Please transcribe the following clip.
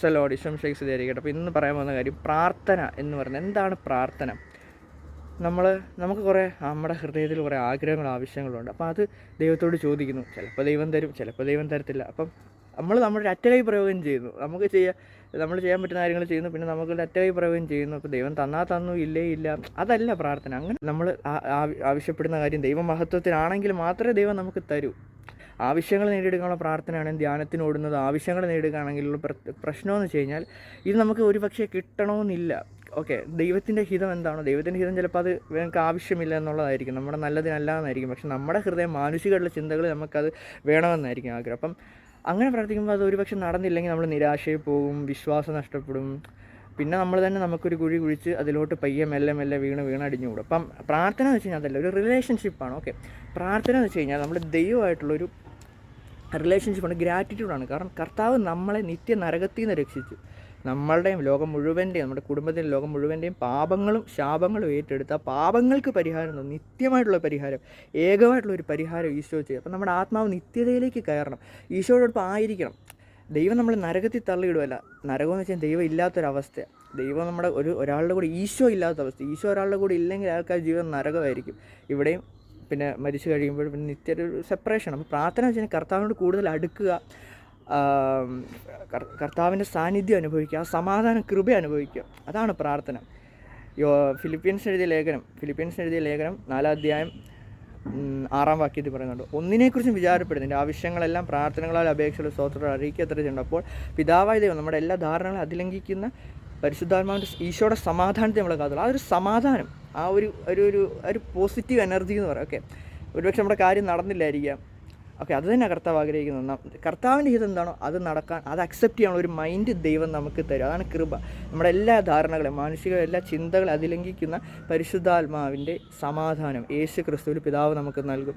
Price lord ഇഷ്ടം ഷേക്സ് ധരിക്കട്ടെ അപ്പോൾ ഇന്ന് പറയാൻ പോകുന്ന കാര്യം പ്രാർത്ഥന എന്ന് പറയുന്നത്. എന്താണ് പ്രാർത്ഥന? നമ്മൾ നമുക്ക് കുറേ നമ്മുടെ ഹൃദയത്തിൽ കുറേ ആഗ്രഹങ്ങളും ആവശ്യങ്ങളുണ്ട്. അപ്പോൾ അത് ദൈവത്തോട് ചോദിക്കുന്നു. ചിലപ്പോൾ ദൈവം തരും ചിലപ്പോൾ ദൈവം തരത്തില്ല. അപ്പം നമ്മൾ നമ്മുടെ അറ്റകൈ പ്രയോഗം ചെയ്യുന്നു. നമുക്ക് ചെയ്യാം നമ്മൾ ചെയ്യാൻ പറ്റുന്ന കാര്യങ്ങൾ ചെയ്യുന്നു. പിന്നെ നമുക്ക് അറ്റകൈ പ്രയോഗം ചെയ്യുന്നു. അപ്പോൾ ദൈവം തന്നാ തന്നു ഇല്ലേ ഇല്ല. അതല്ല പ്രാർത്ഥന. അങ്ങനെ നമ്മൾ ആവശ്യപ്പെടുന്ന കാര്യം ദൈവ മഹത്വത്തിനാണെങ്കിൽ മാത്രമേ ദൈവം നമുക്ക് തരൂ. ആവശ്യങ്ങൾ നേടിയെടുക്കാനുള്ള പ്രാർത്ഥനയാണ് ധ്യാനത്തിനോടുന്നത്. ആവശ്യങ്ങൾ നേടുകയാണെങ്കിലുള്ള പ്ര- പ്രശ്നമെന്ന് വെച്ച് കഴിഞ്ഞാൽ ഇത് നമുക്ക് ഒരുപക്ഷെ കിട്ടണമെന്നില്ല. ഓക്കെ ദൈവത്തിന്റെ ഹിതം എന്താണോ? ദൈവത്തിന്റെ ഹിതം ചിലപ്പോൾ അത് നമുക്ക് ആവശ്യമില്ല എന്നുള്ളതായിരിക്കും. നമ്മുടെ നല്ലതിനല്ല എന്നായിരിക്കും പക്ഷെ നമ്മുടെ ഹൃദയം മാനുഷികമായിട്ടുള്ള ചിന്തകൾ നമുക്കത് വേണമെന്നായിരിക്കും ആഗ്രഹം. അപ്പം അങ്ങനെ പ്രാർത്ഥിക്കുമ്പോൾ അത് ഒരുപക്ഷെ നടന്നില്ലെങ്കിൽ നമ്മൾ നിരാശയിൽ പോകും വിശ്വാസം നഷ്ടപ്പെടും പിന്നെ നമ്മൾ തന്നെ നമുക്കൊരു കുഴി കുഴിച്ച് അതിലോട്ട് പയ്യെ മെല്ലെ മെല്ലെ വീണ് വീണടിഞ്ഞുകൂടും അപ്പം പ്രാർത്ഥന എന്ന് വെച്ച് കഴിഞ്ഞാൽ അതല്ല ഒരു റിലേഷൻഷിപ്പാണ് ഓക്കെ പ്രാർത്ഥന എന്ന് വെച്ച് കഴിഞ്ഞാൽ നമ്മൾ ദൈവമായിട്ടുള്ളൊരു റിലേഷൻഷിപ്പാണ് ഗ്രാറ്റിറ്റ്യൂഡാണ് കാരണം കർത്താവ് നമ്മളെ നിത്യ നരകത്തിൽ നിന്ന് രക്ഷിച്ചു. നമ്മളുടെയും ലോകം മുഴുവന്റെയും നമ്മുടെ കുടുംബത്തിന്റെ ലോകം മുഴുവന്റെയും പാപങ്ങളും ശാപങ്ങളും ഏറ്റെടുത്ത പാപങ്ങൾക്ക് പരിഹാരം നിത്യമായിട്ടുള്ള പരിഹാരം ഏകമായിട്ടുള്ള ഒരു പരിഹാരം ഈശോ ചെയ്യും അപ്പം നമ്മുടെ ആത്മാവ് നിത്യതയിലേക്ക് കയറണം. ഈശോയോടൊപ്പം ആയിരിക്കണം. ദൈവം നമ്മൾ നരകത്തിൽ തള്ളിയിടുമല്ല നരകം എന്ന് വെച്ചാൽ ദൈവം ഇല്ലാത്തൊരവസ്ഥയാണ് ദൈവം നമ്മുടെ ഒരു ഒരാളുടെ കൂടെ ഈശോ ഇല്ലാത്ത അവസ്ഥ ഈശോ ഒരാളുടെ കൂടെ ഇല്ലെങ്കിൽ ആൾക്കാർ ജീവിതം നരകമായിരിക്കും. ഇവിടെയും പിന്നെ മരിച്ചു കഴിയുമ്പോൾ പിന്നെ നിത്യ ഒരു സെപ്പറേഷൻ അപ്പോൾ പ്രാർത്ഥന വെച്ച് കഴിഞ്ഞാൽ കർത്താവിനോട് കൂടുതൽ അടുക്കുക കർത്താവിന്റെ സാന്നിധ്യം അനുഭവിക്കുക സമാധാനം കൃപ അനുഭവിക്കുക. അതാണ് പ്രാർത്ഥന. യോ ഫിലിപ്പീൻസ് എഴുതിയ ലേഖനം. ഫിലിപ്പീൻസ് എഴുതിയ ലേഖനം നാലാം അധ്യായം ആറാം വാക്യത്തിൽ പറയുന്നുണ്ട്. ഒന്നിനെക്കുറിച്ചും വിചാരപ്പെടുന്നില്ല ആവശ്യങ്ങളെല്ലാം പ്രാർത്ഥനകളാൽ അറിയിക്കുക എത്ര ചെയ്യുന്നുണ്ട് അപ്പോൾ പിതാവായ ദൈവം നമ്മുടെ എല്ലാ ധാരണകളും അതിലംഘിക്കുന്ന പരിശുദ്ധാത്മാവിന്റെ ഈശോയുടെ സമാധാനത്തെ നമ്മൾ കാത്തുള്ളൂ. ആ ഒരു സമാധാനം ആ ഒരു ഒരു ഒരു പോസിറ്റീവ് എനർജി എന്ന് പറയാം. ഓക്കെ ഒരുപക്ഷെ നമ്മുടെ കാര്യം നടന്നില്ലായിരിക്കാം. ഓക്കെ അത് തന്നെ കർത്താവ് ആഗ്രഹിക്കുന്നത് കർത്താവിന്റെ ഹിതം എന്താണോ അത് നടക്കാൻ അത് അക്സെപ്റ്റ് ചെയ്യാനുള്ള ഒരു മൈൻഡ് ദൈവം നമുക്ക് തരും. അതാണ് കൃപ. നമ്മുടെ എല്ലാ ധാരണകളും മാനുഷിക എല്ലാ ചിന്തകളും അതിലംഘിക്കുന്ന പരിശുദ്ധാത്മാവിന്റെ സമാധാനം. യേശു ക്രിസ്തുവിൽ പിതാവ് നമുക്ക് നൽകും.